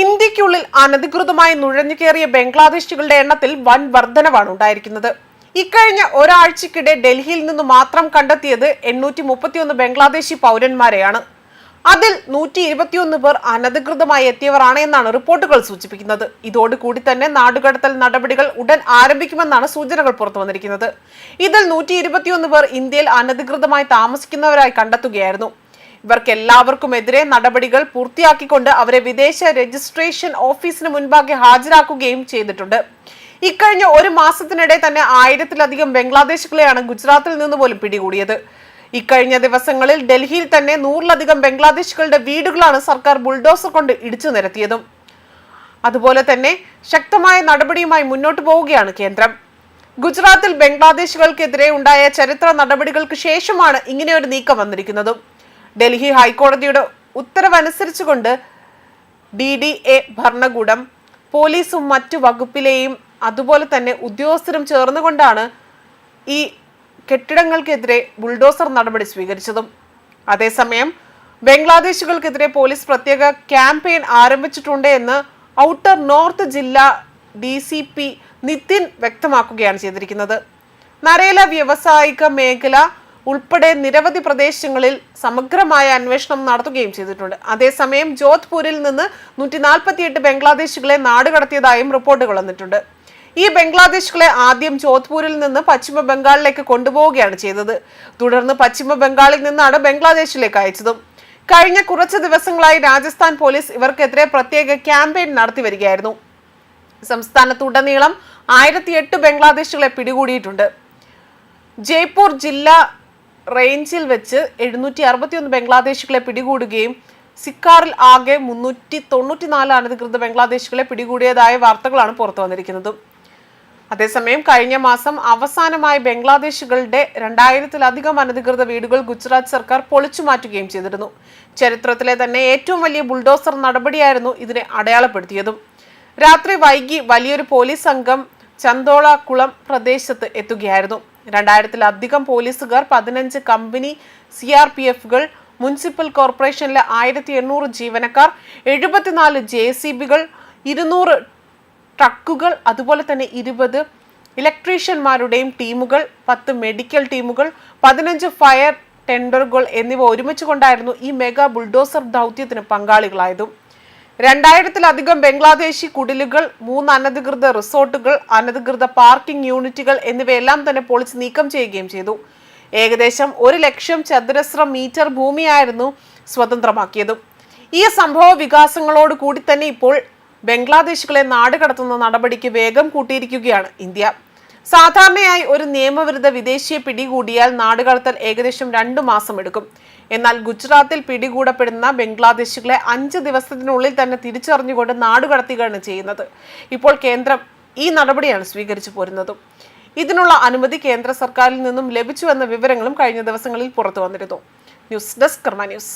ഇന്ത്യക്കുള്ളിൽ അനധികൃതമായി നുഴഞ്ഞു കയറിയ ബംഗ്ലാദേശികളുടെ എണ്ണത്തിൽ വൻ വർധനവാണ് ഉണ്ടായിരിക്കുന്നത്. ഇക്കഴിഞ്ഞ ഒരാഴ്ചക്കിടെ ഡൽഹിയിൽ നിന്ന് മാത്രം കണ്ടെത്തിയത് എണ്ണൂറ്റി മുപ്പത്തിയൊന്ന് ബംഗ്ലാദേശി പൗരന്മാരെയാണ്. അതിൽ നൂറ്റി ഇരുപത്തിയൊന്ന് പേർ അനധികൃതമായി എത്തിയവരാണ് എന്നാണ് റിപ്പോർട്ടുകൾ സൂചിപ്പിക്കുന്നത്. ഇതോടുകൂടി തന്നെ നാടുകടത്തൽ നടപടികൾ ഉടൻ ആരംഭിക്കുമെന്നാണ് സൂചനകൾ പുറത്തു വന്നിരിക്കുന്നത്. ഇതിൽ നൂറ്റി ഇരുപത്തിയൊന്ന് പേർ ഇന്ത്യയിൽ അനധികൃതമായി താമസിക്കുന്നവരായി കണ്ടെത്തുകയായിരുന്നു. ഇവർക്കെല്ലാവർക്കുമെതിരെ നടപടികൾ പൂർത്തിയാക്കിക്കൊണ്ട് അവരെ വിദേശ രജിസ്ട്രേഷൻ ഓഫീസിന് മുൻപാകെ ഹാജരാക്കുകയും ചെയ്തിട്ടുണ്ട്. ഇക്കഴിഞ്ഞ ഒരു മാസത്തിനിടെ തന്നെ ആയിരത്തിലധികം ബംഗ്ലാദേശികളെയാണ് ഗുജറാത്തിൽ നിന്ന് പോലും പിടികൂടിയത്. ഇക്കഴിഞ്ഞ ദിവസങ്ങളിൽ ഡൽഹിയിൽ തന്നെ നൂറിലധികം ബംഗ്ലാദേശികളുടെ വീടുകളാണ് സർക്കാർ ബുൾഡോസർ കൊണ്ട് ഇടിച്ചു നിരത്തിയതും. അതുപോലെ തന്നെ ശക്തമായ നടപടിയുമായി മുന്നോട്ടു പോവുകയാണ് കേന്ദ്രം. ഗുജറാത്തിൽ ബംഗ്ലാദേശികൾക്കെതിരെ ഉണ്ടായ ചരിത്ര നടപടികൾക്ക് ശേഷമാണ് ഇങ്ങനെയൊരു നീക്കം വന്നിരിക്കുന്നതും. ഡൽഹി ഹൈക്കോടതിയുടെ ഉത്തരവനുസരിച്ചുകൊണ്ട് ഡി ഡി എ ഭരണകൂടം പോലീസും മറ്റു വകുപ്പിലെയും അതുപോലെ തന്നെ ഉദ്യോഗസ്ഥരും ചേർന്നുകൊണ്ടാണ് ഈ കെട്ടിടങ്ങൾക്കെതിരെ ബുൾഡോസർ നടപടി സ്വീകരിച്ചതും. അതേസമയം ബംഗ്ലാദേശികൾക്കെതിരെ പോലീസ് പ്രത്യേക ക്യാമ്പയിൻ ആരംഭിച്ചിട്ടുണ്ട് എന്ന് ഔട്ടർ നോർത്ത് ജില്ലാ ഡി സി പി നിതിൻ വ്യക്തമാക്കുകയാണ് ചെയ്തിരിക്കുന്നത്. നരേല വ്യാവസായിക മേഖല ഉൾപ്പെടെ നിരവധി പ്രദേശങ്ങളിൽ സമഗ്രമായ അന്വേഷണം നടത്തുകയും ചെയ്തിട്ടുണ്ട്. അതേസമയം ജോധ്പൂരിൽ നിന്ന് നൂറ്റി നാൽപ്പത്തിയെട്ട് ബംഗ്ലാദേശികളെ നാടുകടത്തിയതായും റിപ്പോർട്ടുകൾ വന്നിട്ടുണ്ട്. ഈ ബംഗ്ലാദേശികളെ ആദ്യം ജോധ്പൂരിൽ നിന്ന് പശ്ചിമ ബംഗാളിലേക്ക് കൊണ്ടുപോവുകയാണ് ചെയ്തത്. തുടർന്ന് പശ്ചിമ ബംഗാളിൽ നിന്നാണ് ബംഗ്ലാദേശിലേക്ക് അയച്ചതും. കഴിഞ്ഞ കുറച്ച് ദിവസങ്ങളായി രാജസ്ഥാൻ പോലീസ് ഇവർക്കെതിരെ പ്രത്യേക ക്യാമ്പയിൻ നടത്തി വരികയായിരുന്നു. സംസ്ഥാനത്തുടനീളം ആയിരത്തി എട്ട് ബംഗ്ലാദേശികളെ പിടികൂടിയിട്ടുണ്ട്. ജയ്പൂർ ജില്ലാ റേഞ്ചിൽ വെച്ച് എഴുന്നൂറ്റി അറുപത്തിയൊന്ന് ബംഗ്ലാദേശികളെ പിടികൂടുകയും സിക്കാറിൽ ആകെ മുന്നൂറ്റി തൊണ്ണൂറ്റിനാല് അനധികൃത ബംഗ്ലാദേശികളെ പിടികൂടിയതായ വാർത്തകളാണ് പുറത്തു വന്നിരിക്കുന്നത്. അതേസമയം കഴിഞ്ഞ മാസം അവസാനമായി ബംഗ്ലാദേശികളുടെ രണ്ടായിരത്തിലധികം അനധികൃത വീടുകൾ ഗുജറാത്ത് സർക്കാർ പൊളിച്ചു മാറ്റുകയും ചെയ്തിരുന്നു. ചരിത്രത്തിലെ തന്നെ ഏറ്റവും വലിയ ബുൾഡോസർ നടപടിയായിരുന്നു ഇതിനെ അടയാളപ്പെടുത്തിയതും. രാത്രി വൈകി വലിയൊരു പോലീസ് സംഘം ചന്തോള കുളം പ്രദേശത്ത് എത്തുകയായിരുന്നു. രണ്ടായിരത്തിലധികം പോലീസുകാർ പതിനഞ്ച് കമ്പനി സി ആർ പി എഫുകൾ മുനിസിപ്പൽ കോർപ്പറേഷനിലെ ആയിരത്തി എണ്ണൂറ് ജീവനക്കാർ എഴുപത്തിനാല് ജെ സി ബികൾ ഇരുന്നൂറ് ട്രക്കുകൾ അതുപോലെ തന്നെ ഇരുപത് ഇലക്ട്രീഷ്യന്മാരുടെയും ടീമുകൾ പത്ത് മെഡിക്കൽ ടീമുകൾ പതിനഞ്ച് ഫയർ ടെൻഡറുകൾ എന്നിവ ഒരുമിച്ച് കൊണ്ടായിരുന്നു ഈ മെഗാ ബുൾഡോസർ ദൗത്യത്തിന് പങ്കാളികളായതും. രണ്ടായിരത്തിലധികം ബംഗ്ലാദേശി കുടിലുകൾ മൂന്ന് അനധികൃത റിസോർട്ടുകൾ അനധികൃത പാർക്കിംഗ് യൂണിറ്റുകൾ എന്നിവയെല്ലാം തന്നെ പൊളിച്ച് നീക്കം ചെയ്യുകയും ചെയ്തു. ഏകദേശം ഒരു ലക്ഷം ചതുരശ്ര മീറ്റർ ഭൂമിയായിരുന്നു സ്വതന്ത്രമാക്കിയത്. ഈ സംഭവ വികാസങ്ങളോട് കൂടി തന്നെ ഇപ്പോൾ ബംഗ്ലാദേശികളെ നാടുകടത്തുന്ന നടപടിക്ക് വേഗം കൂട്ടിയിരിക്കുകയാണ് ഇന്ത്യ. സാധാരണയായി ഒരു നിയമവിരുദ്ധ വിദേശിയെ പിടികൂടിയാൽ നാടുകടത്തൽ ഏകദേശം രണ്ടു മാസം എടുക്കും. എന്നാൽ ഗുജറാത്തിൽ പിടികൂടപ്പെടുന്ന ബംഗ്ലാദേശികളെ അഞ്ച് ദിവസത്തിനുള്ളിൽ തന്നെ തിരിച്ചറിഞ്ഞുകൊണ്ട് നാടുകടത്തുകയാണ് ചെയ്യുന്നത്. ഇപ്പോൾ കേന്ദ്രം ഈ നടപടിയാണ് സ്വീകരിച്ചു പോരുന്നതും. ഇതിനുള്ള അനുമതി കേന്ദ്ര സർക്കാരിൽ നിന്നും ലഭിച്ചുവെന്ന വിവരങ്ങളും കഴിഞ്ഞ ദിവസങ്ങളിൽ പുറത്തു വന്നിരുന്നു ന്യൂസ് ഡെസ്ക് കർമ്മ ന്യൂസ്.